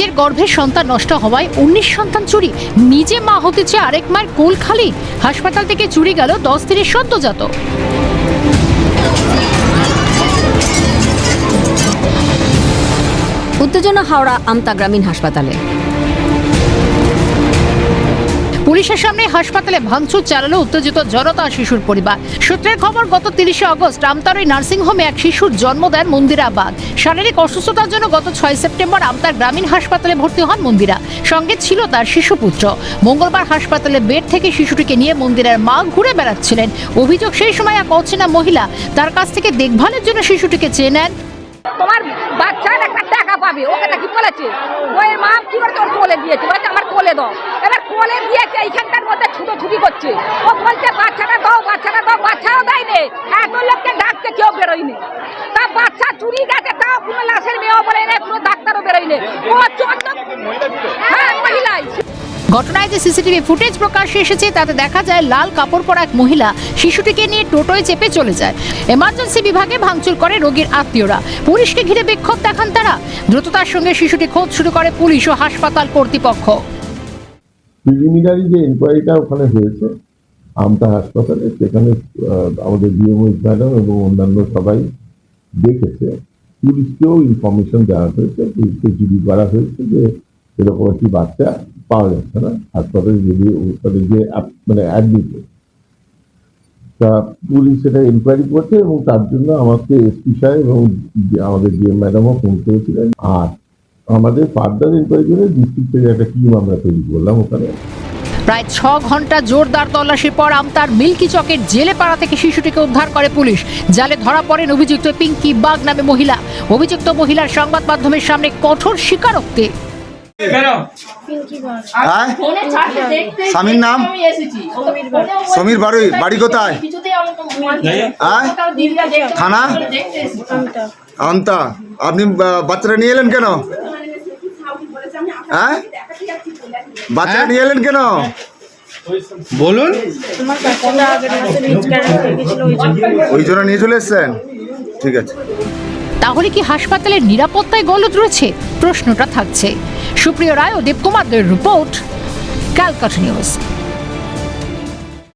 নিজের গর্ভে সন্তান নষ্ট হওয়ায় উনিশ সন্তান চুরি। নিজে মা হতে চেয়ে আরেক মায়ের কোল খালি। হাসপাতাল থেকে চুরি গেল দশ দিনের সদ্যজাত উত্তেজনা হাওড়া আমতা গ্রামীণ হাসপাতালে। পুলিশের সামনে হাসপাতালে ভাঙচুর চালালো উত্তেজিত জনতা শিশুর পরিবার। সূত্রের খবর, গত তিরিশে আগস্ট আমতার ওই নার্সিংহোমে এক শিশুর জন্ম দেন মন্দিরা বাদ শারীরিক অসুস্থতার জন্য গত ছয় সেপ্টেম্বর আমতার গ্রামীণ হাসপাতালে ভর্তি হন মন্দিরা। সঙ্গে ছিল তার শিশুপুত্র। মঙ্গলবার হাসপাতালে বেড থেকে শিশুটিকে নিয়ে মন্দিরের মা ঘুরে বেড়াচ্ছিলেন। অভিযোগ সেই সময় এক অচেনা মহিলা তার কাছ থেকে দেখভালের জন্য শিশুটিকে চেয়ে নেন। তোমার বাচ্চার একটা টাকা পাবে, ওকে নাকি বলেছে? ওই মা কি করে তোর কোলে দিয়েছে? আমার কোলে দাও। এবার কোলে দিয়েছে এইখানটার মধ্যে ছুটো ছুটি করছে? ও বলছে, বাচ্চাটা দাও বাচ্চাটা দাও, বাচ্চাও দেয়নি। এত লোককে ডাকতে কেউ বেরোয়নি। তা বাচ্চা চুরি গেছে, তাও কোনো লাশের মেয়েও বলে না কোনো ডাক্তারও বেরোয়নি। ও চন্দ্র হ্যাঁ মহিলাই। ঘটনায় যে সিসিটিভি ফুটেজ প্রকাশ্যে এসেছে, তাতে দেখা যায় লাল কাপড় পরা এক মহিলা শিশুটিকে নিয়ে টোটোয় চেপে চলে যায়। এমার্জেন্সি বিভাগে ভাঙচুর করে রোগীর আত্মীয়রা। পুলিশকে ঘিরে বিক্ষোভ দেখান তারা। দ্রুততার সঙ্গে শিশুটি খোঁজ শুরু করে পুলিশ ও হাসপাতাল কর্তৃপক্ষ। প্রিলিমিনারি যে ইনকোয়ারিটা ওখানে হয়েছে, আমতা হাসপাতালে, সেখানে আমাদের ডিএমও ম্যাডাম এবং অন্যান্য সবাই দেখেছে। পুলিশকেও ইনফরমেশন দেওয়া হয়েছে, পুলিশকে জিডি করা হয়েছে যে এরকম একটি বাচ্চা পাওয়া যাচ্ছে না, হাসপাতালে যদি ওখানে যে মানে অ্যাডমিট তা পুলিশ সেটা ইনকোয়ারি করছে এবং তার জন্য আমাকে এসপি সাহেব এবং আমাদের ডিএম ম্যাডামও ফোন করেছিলেন। আর আমাদের ফার্দার ইনকোয়ারি জন্য ডিস্ট্রিক্টের একটা টিম আমরা তৈরি করলাম ওখানে। প্রায় ছ ঘণ্টা জোরদার তল্লাশির পর আমতার মিল্কি চকের জেলে পাড়া থেকে শিশুটিকে উদ্ধার করে পুলিশ। জালে ধরা পড়েন অভিযুক্ত পিঙ্কি বাগ নামে মহিলা। অভিযুক্ত মহিলার সংবাদ মাধ্যমের সামনে কঠোর স্বীকারোক্তি। হ্যাঁ? স্বামীর নাম? সমীর বাড়ি। বাড়ি কোথায়? হ্যাঁ? থানা? আমতা। আপনি বা- বাচ্চাটা নিয়ে এলেন কেন? হ্যাঁ? বাচ্চাটা নিয়ে এলেন কেন? বলুন। ওই জন্য নিয়ে চলে এসছেন? ঠিক আছে। তাহলে কি হাসপাতালের নিরাপত্তায় গলদ রয়েছে? প্রশ্নটা থাকছে। সুপ্রিয় রায় ও দেবকুমারদের রিপোর্ট ক্যালকাটা নিউজ।